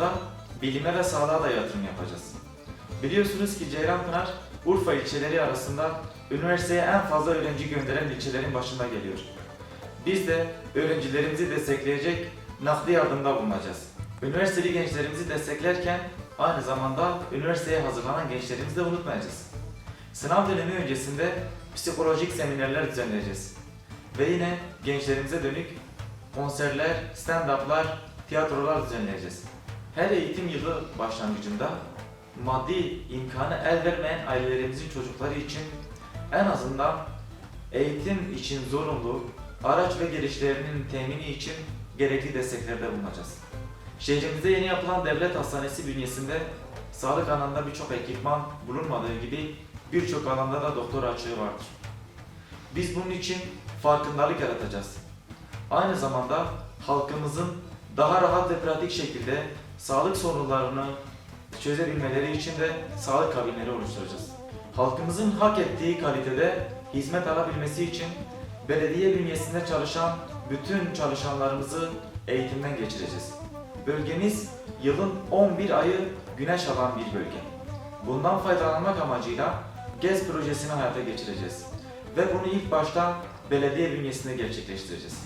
da bilime ve sağlığa da yatırım yapacağız. Biliyorsunuz ki Ceylanpınar, Urfa ilçeleri arasında üniversiteye en fazla öğrenci gönderen ilçelerin başında geliyor. Biz de öğrencilerimizi destekleyecek nakdi yardımda bulunacağız. Üniversiteli gençlerimizi desteklerken aynı zamanda üniversiteye hazırlanan gençlerimizi de unutmayacağız. Sınav dönemi öncesinde psikolojik seminerler düzenleyeceğiz. Ve yine gençlerimize dönük konserler, stand-up'lar, tiyatrolar düzenleyeceğiz. Her eğitim yılı başlangıcında maddi imkanı el vermeyen ailelerimizin çocukları için en azından eğitim için zorunlu araç ve gelişlerinin temini için gerekli desteklerde bulunacağız. Şehrimizde yeni yapılan devlet hastanesi bünyesinde sağlık alanında birçok ekipman bulunmadığı gibi birçok alanda da doktor açığı vardır. Biz bunun için farkındalık yaratacağız. Aynı zamanda halkımızın daha rahat ve pratik şekilde sağlık sorunlarını çözebilmeleri için de sağlık kabinleri oluşturacağız. Halkımızın hak ettiği kalitede hizmet alabilmesi için belediye bünyesinde çalışan bütün çalışanlarımızı eğitimden geçireceğiz. Bölgemiz yılın 11 ayı güneş alan bir bölge. Bundan faydalanmak amacıyla GEZ projesini hayata geçireceğiz. Ve bunu ilk başta belediye bünyesinde gerçekleştireceğiz.